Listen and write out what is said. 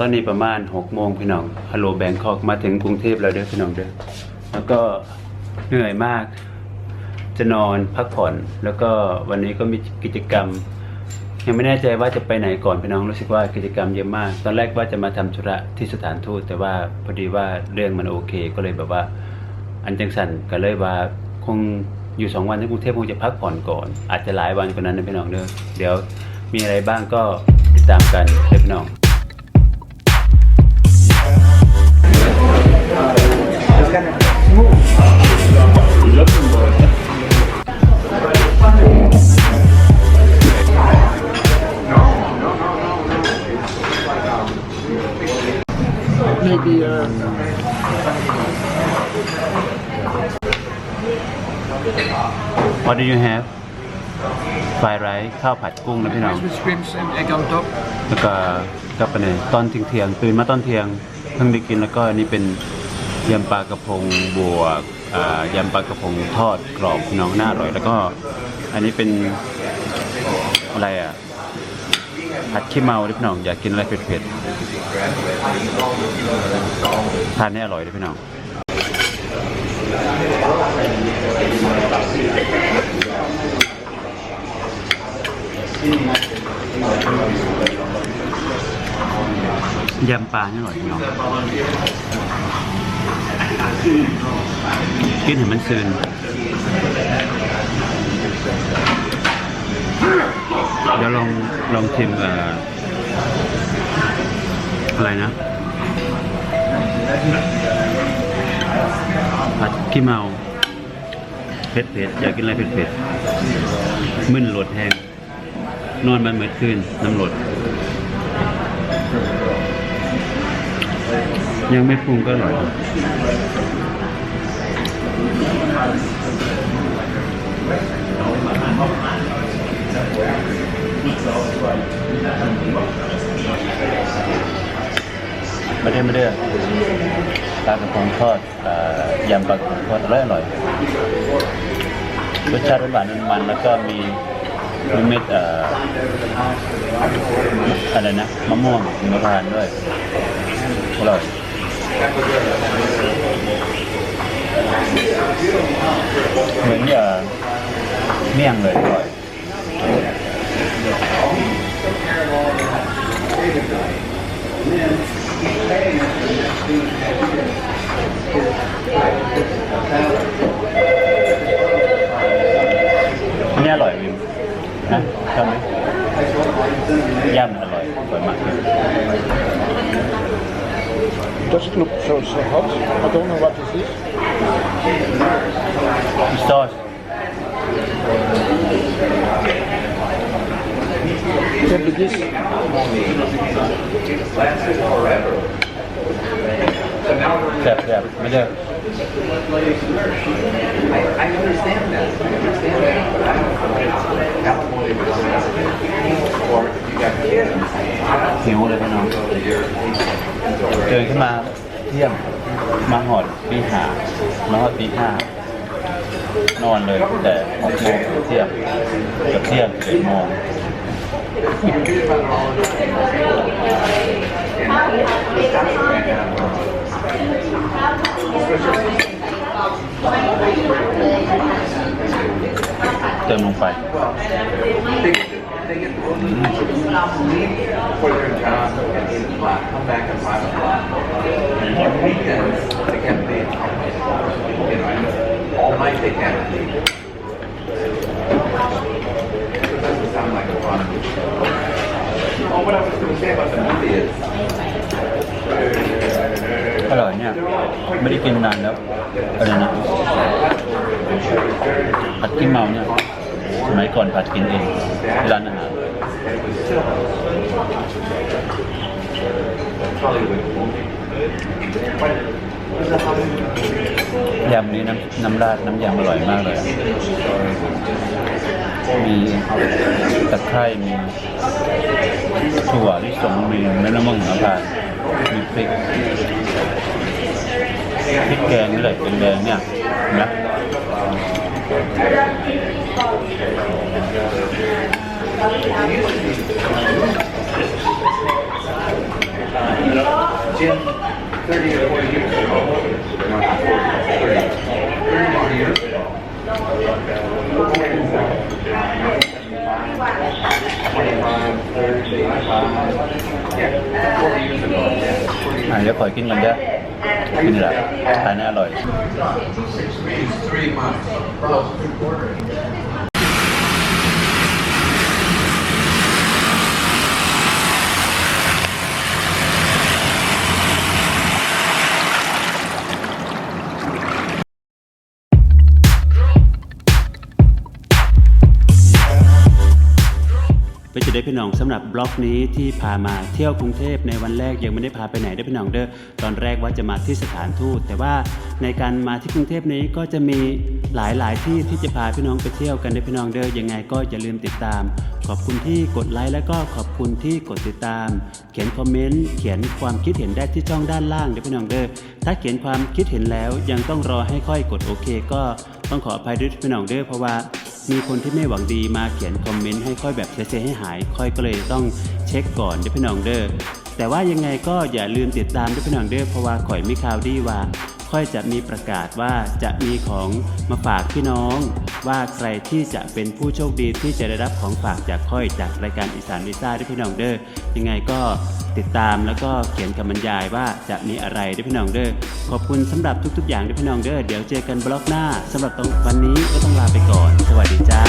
ตอนนี้ประมาณ6โมงพี่น้องฮัลโหลแบงคอกมาถึงกรุงเทพแล้วเด้อพี่น้องเด้อแล้วก็เหนื่อยมาก จะนอนพักผ่อน แล้วก็วันนี้ก็มีกิจกรรม ยังไม่แน่ใจว่าจะไปไหนก่อนพี่น้องรู้สึกว่ากิจกรรมเยอะมาก ตอนแรกว่าจะมาทำธุระที่สถานทูตแต่ว่าพอดีว่าเรื่องมันโอเค ก็เลยแบบว่า อันจังสันก็เลยว่าคงอยู่สองวันที่กรุงเทพคงจะพักผ่อนก่อน อาจจะหลายวันกว่านั้นนะพี่น้องเด้อเดี๋ยวมีอะไรบ้างก็ติดตามกันเด้อพี่น้อง Maybe uh, What do you have ไฟไรซ์ข้าวผัดกุ้งนะพี่น้อง rice with shrimps and egg on top. แล้วก็กับอันนี้ตอนเที่ยงๆตื่นมาตอนเที่ยงเพิ่งได้กินแล้วก็อันนี้เป็นยำปลากระพงบวกอ่ายำปลากระพงทอดกรอบพี่น้องน่าอร่อย แล้วก็อันนี้เป็นอะไรอะ ผัดขี้เมาด้วยพี่น้องอยากกินอะไรเผ็ดๆทานให้อร่อยด้วยพี่น้องยำปลานี่อร่อยพี่น้องกินเห็นมันซึน ยวลองลองชิมเอ่ออะไรนะผัดขี้เมาเผ็ดเผ็ดอยากกินอะไรเผ็ดเผ็ดมึนหลดแห้งนอนมันเหมือนคืนน้ำหลด ยังไม่ปรุงก็อร่อย ไม่ได้ไม่ได้ปลากระพงทอดยำปลากระพงทอดอร่อยอร่อยรสชาติหวานมันแล้วก็มีมีเม็ดเอ่ออะไรนะมะม่วงมะพร้าวด้วยอร่อยเหมือนอย่าเมี่ยงเลยอร่อย อันนี้อร่อยวิมนะชอบไหมย่ำอร่อยอร่อยมากเลย Does it look so, so hot? I don't know what this is. มีซอส Can be this. แซ่บแซ่บไม่ได้ I, I understand that. I understand that. But I don't know if it's alimony or or if you got kids. หิวเลยพี่น้อง เที่ยง มาหอดปีหามาหอดปีห้านอนเลยแต่หกโมงถึงเที่ยงกับเที่ยงเจ็ดโมงเติมลงไป they get the only for their job at 8 o'clock, come back at 5 o'clock. And on weekends, they can be, you know, all night they can be. So it doesn't sound like a fun. Oh, what I was going to say about the movie is, Hello, yeah. American na, no? Ano na? At kimaw niya. สมัยก่อนผัดกินเองร้านอาหารยำนี้น้ำน้ำราดน้ำยำอร่อยมากเลย มีตะไคร่มีถั่วลิสงมีเม็ดมะม่วงหิมพานมีพริกพริกแกงนี่แหละเป็นแดงเนี่ยนะ อะ years เดี๋ยวขอกินกันเด้อกินนี่แหละทานให้อร่อยะได้พี่น้องสำหรับบล็อกนี้ที่พามาเที่ยวกรุงเทพในวันแรกยังไม่ได้พาไปไหนได้อพี่น้องเด้อตอนแรกว่าจะมาที่สถานทูตแต่ว่าในการมาที่กรุงเทพนี้ก็จะมีหลายหลายๆที่ที่จะพาพี่น้องไปเที่ยวกันได้อพี่น้องเด้อยังไงก็อย่าลืมติดตาม ขอบคุณที่กดไลค์แล้วก็ขอบคุณที่กดติดตาม เขียนคอมเมนต์เขียนความคิดเห็นได้ที่ช่องด้านล่างเด้อพี่น้องเด้อถ้าเขียนความคิดเห็นแล้วยังต้องรอให้ค่อยกดโอเคก็ ต้องขออภัยด้วยพี่น้องเด้อเพราะว่ามีคนที่ไม่หวังดีมาเขียนคอมเมนต์ให้ค่อยแบบเสียๆให้หาย ค่อยก็เลยต้องเช็คก่อนด้วยพี่น้องเด้อแต่ว่ายังไงก็อย่าลืมติดตามด้วยพี่น้องเด้อเพราะว่าข่อยมีข่าวดีว่า ค่อยจะมีประกาศว่าจะมีของมาฝากพี่น้อง ว่าใครที่จะเป็นผู้โชคดีที่จะได้รับของฝากจากค่อยจากรายการอีสานลิซ่าด้วยพี่น้องเด้อยังไงก็ติดตามแล้วก็เขียนคำบรรยายว่าจะมีอะไรด้วยพี่น้องเด้อขอบคุณสำหรับทุก ๆ อย่างด้วยพี่น้องเด้อเดี๋ยวเจอกันบล็อกหน้าสำหรับตรงวันนี้ก็ต้องลาไปก่อน สวัสดีจ้า